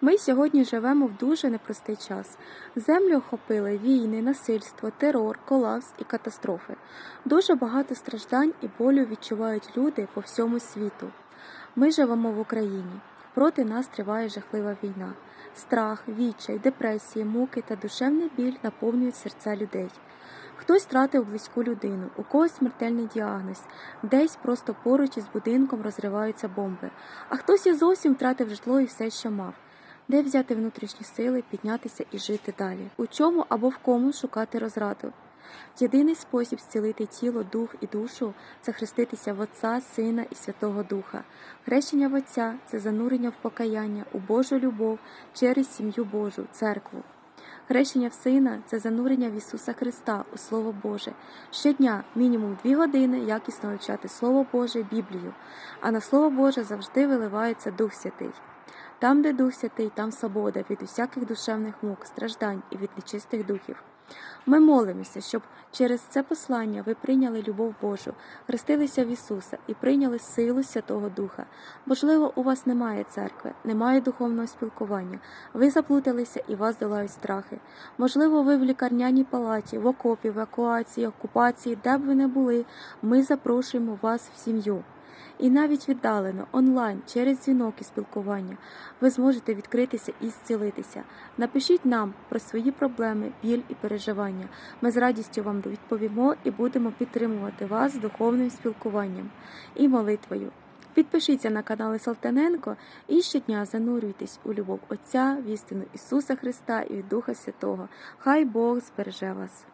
Ми сьогодні живемо в дуже непростий час. Землю охопили війни, насильство, терор, колапс і катастрофи. Дуже багато страждань і болю відчувають люди по всьому світу. Ми живемо в Україні. Проти нас триває жахлива війна. Страх, відчай, депресії, муки та душевний біль наповнюють серця людей. Хтось втратив близьку людину, у когось смертельний діагноз, десь просто поруч із будинком розриваються бомби, а хтось і зовсім втратив житло і все, що мав. Де взяти внутрішні сили, піднятися і жити далі? У чому або в кому шукати розраду? Єдиний спосіб зцілити тіло, дух і душу це хреститися в Отця, Сина і Святого Духа. Хрещення в Отця це занурення в покаяння, у Божу любов через сім'ю Божу, церкву. Хрещення в Сина це занурення в Ісуса Христа у Слово Боже. Щодня мінімум дві години якісно вивчати Слово Боже, Біблію, а на Слово Боже завжди виливається Дух Святий. Там, де Дух Святий, там свобода від усяких душевних мук, страждань і від нечистих духів. Ми молимося, щоб через це послання ви прийняли любов Божу, хрестилися в Ісуса і прийняли силу Святого Духа. Можливо, у вас немає церкви, немає духовного спілкування, ви заплуталися і вас долають страхи. Можливо, ви в лікарняній палаті, в окопі, в евакуації, окупації, де б ви не були, ми запрошуємо вас в сім'ю. І навіть віддалено, онлайн, через дзвінок і спілкування, ви зможете відкритися і зцілитися. Напишіть нам про свої проблеми, біль і переживання. Ми з радістю вам відповімо і будемо підтримувати вас духовним спілкуванням і молитвою. Підпишіться на канали Салтаненко і щодня занурюйтесь у любов Отця, в істину Ісуса Христа і Духа Святого. Хай Бог збереже вас.